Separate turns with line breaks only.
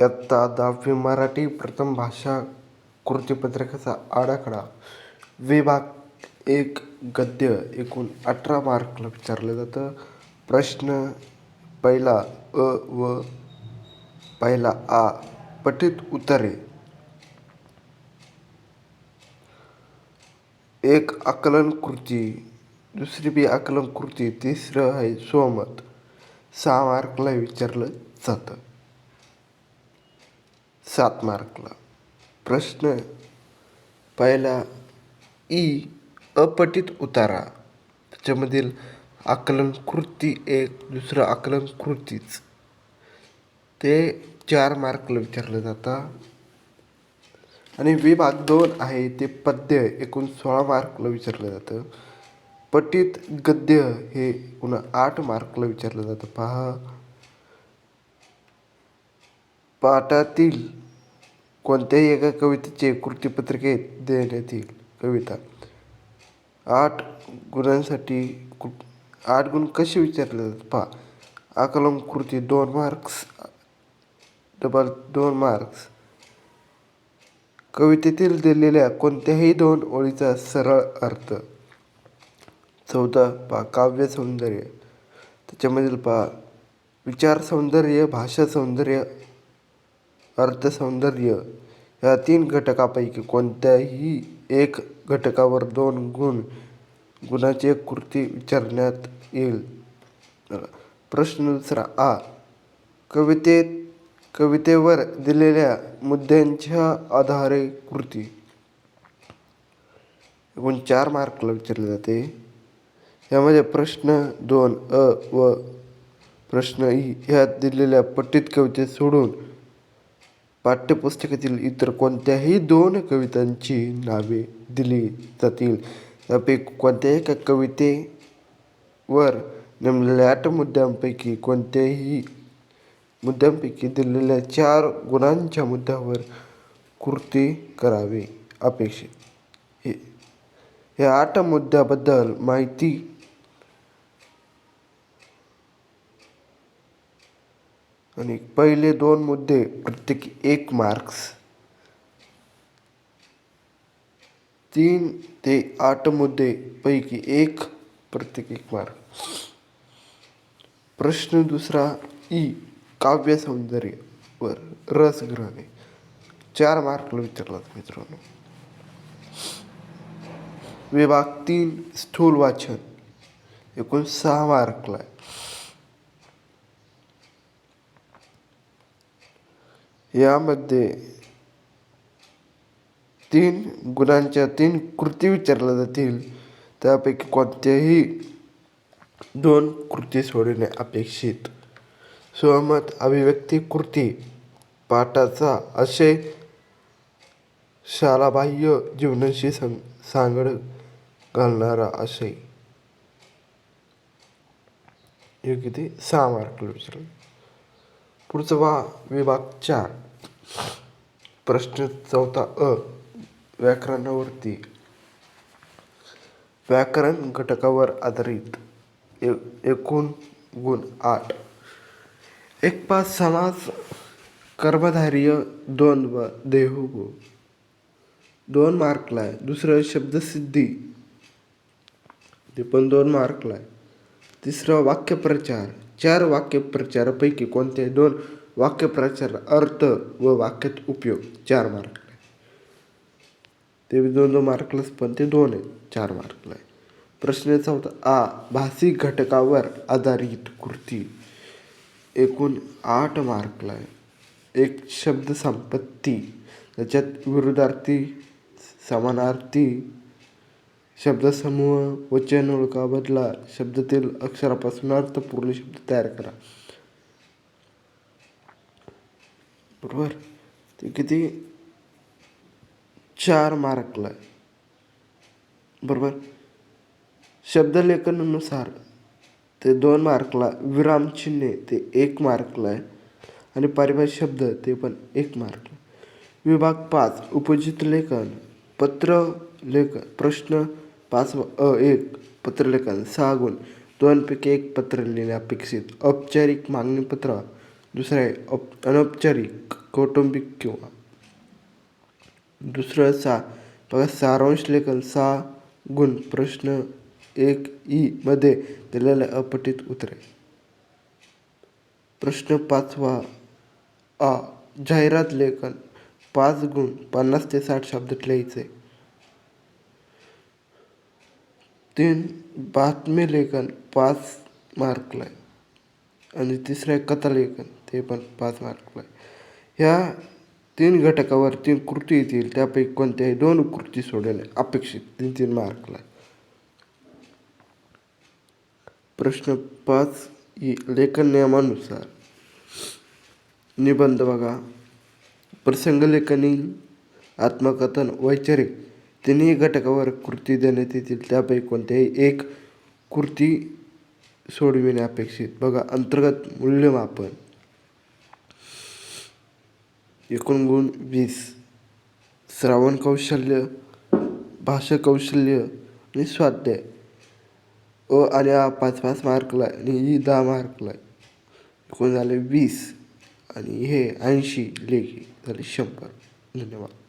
इयत्ता दहावी मराठी प्रथम भाषा कृतीपत्रकाचा आराखडा. विभाग एक गद्य एकूण अठरा मार्कला विचारलं जातं. प्रश्न पहिला अ व पहिला आ पठित उत्तरे. एक आकलन कृती दुसरी बी आकलन कृती तिसरं आहे स्वमत सहा मार्कला विचारलं जातं. सात मार्कला. प्रश्न पहिला ई अपठित उतारा. त्याच्यामधील आकलन कृती एक दुसरं आकलन कृतीच ते चार मार्कला विचारलं जातं. आणि विभाग दोन आहे ते पद्य एकूण सोळा मार्कला विचारलं जातं. पठित गद्य हे पुन्हा आठ मार्कला विचारलं जातं. पहा. पाठातील कोणत्याही एका कवितेचे कृतीपत्रके देण्यात येईल कविता. आठ गुणांसाठी कु आठ गुण कसे विचारले जातात? पहा. आकलन कृती दोन मार्क्स डबल दोन मार्क्स. कवितेतील दिलेल्या कोणत्याही दोन ओळीचा सरळ अर्थ. चौदा पहा काव्य सौंदर्य. त्याच्यामधील पहा विचार सौंदर्य भाषा सौंदर्य अर्थसौंदर्य या तीन घटकापैकी कोणत्याही एक घटकावर दोन गुण गुणाची एक कृती विचारण्यात येईल. प्रश्न दुसरा आ. कवितेत कवितेवर दिलेल्या मुद्द्यांच्या आधारे कृती. एकूण चार मार्कला विचारले जाते. यामध्ये प्रश्न दोन अ व प्रश्न ई. ह्यात दिलेल्या पट्टीत कवितेत सोडून पाठ्यपुस्तकातील इतर कोणत्याही दोन कवितांची नावे दिली जातील. त्यापैकी कोणत्याही एका कवितेवर नेमलेल्या आठ मुद्द्यांपैकी कोणत्याही मुद्द्यांपैकी दिलेल्या चार गुणांच्या मुद्द्यावर कृती करावी अपेक्षित. हे या आठ मुद्द्याबद्दल माहिती आणि पहिले दोन मुद्दे प्रत्येकी एक मार्क्स तीन ते आठ मुद्दे पैकी एक प्रत्येक एक मार्क प्रश्न दुसरा ई काव्य सौंदर्य वर रसग्रहणे चार मार्कला विचारलात मित्रांनो. विभाग तीन स्थूल वाचन. एकूण सहा मार्कला आहे. यामध्ये तीन गुणांच्या तीन कृती विचारल्या जातील. त्यापैकी कोणत्याही दोन कृती सोडणे अपेक्षित. स्वमत अभिव्यक्ती कृती. पाठाचा आशय शालाबाह्य जीवनाशी सं सांगड घालणारा आशय हे किती सहा मार्क विचारलं. पुढचं वा विभाग चार प्रश्न चौथा अ व्याकरणावरती. व्याकरण घटकावर आधारित ए एकूण गुण आठ. एक पाच समास कर्मधार्य दोन व देहू दोन मार्कला आहे दुसरं शब्दसिद्धी. ते पण दोन मार्कला आहे तिसरं वाक्यप्रचार चार वाक्यप्रचारापैकी कोणते? दोन वाक्यप्रचार अर्थ व वाक्यात उपयोग. चार मार्कला आहे ते दोन दोन मार्कलाच पण ते दोन आहेत. चार मार्कला आहे प्रश्न चौथा. आ. भाषिक घटकावर आधारित कृती. एकूण आठ मार्कला आहे. एक शब्द संपत्ती. त्याच्यात विरुद्धार्थी समानार्थी शब्दसमूह वचन ओळखा बदला शब्दातील अक्षरापासून अर्थपूर्ण शब्द तयार करा. बरोबर? ते किती? चार मार्कला आहे. बरोबर? शब्दलेखनानुसार ते दोन मार्कला विरामचिन्हे ते एक मार्कला आहे आणि पारिभाषिक शब्द ते पण एक मार्कला विभाग पाच उपजित लेखन पत्र लेखन प्रश्न पाच अ एक पत्रलेखन सहा गुण दोनपैकी एक पत्र लिहिणे अपेक्षित. औपचारिक मागणीपत्र आहे औप अनौपचारिक कौटुंबिक किंवा दुसरं सहा बघा सारांश लेखन सहा गुण प्रश्न एक ई मध्ये दिलेल्या अपठित उत्तरे. प्रश्न पाचवा आ जाहिरात लेखन पाच गुण पन्नास ते साठ शब्दात लिहायचे. तीन बातमी लेखन पाच मार्कला आहे आणि तिसरं आहे कथालेखन ते पण पाच मार्कला आहे ह्या तीन घटकावर तीन कृती येतील त्यापैकी कोणत्याही दोन कृती सोडवणे अपेक्षित तीन तीन मार्कला प्रश्न पाच ई लेखन नियमानुसार. निबंध बघा. प्रसंगलेखनी आत्मकथन वैचारिक तिन्ही घटकावर कृती देण्यात येतील. त्यापैकी कोणत्याही एक कृती सोडविणे अपेक्षित. बघा अंतर्गत मूल्यमापन. एकूण गुण वीस. श्रावण कौशल्य भाषा कौशल्य आणि स्वाध्याय. अ आणि आ पाच पाच मार्कला आणि ई दहा मार्कला. एकूण झाले वीस आणि हे ऐंशी लेखी. झाले शंभर. धन्यवाद.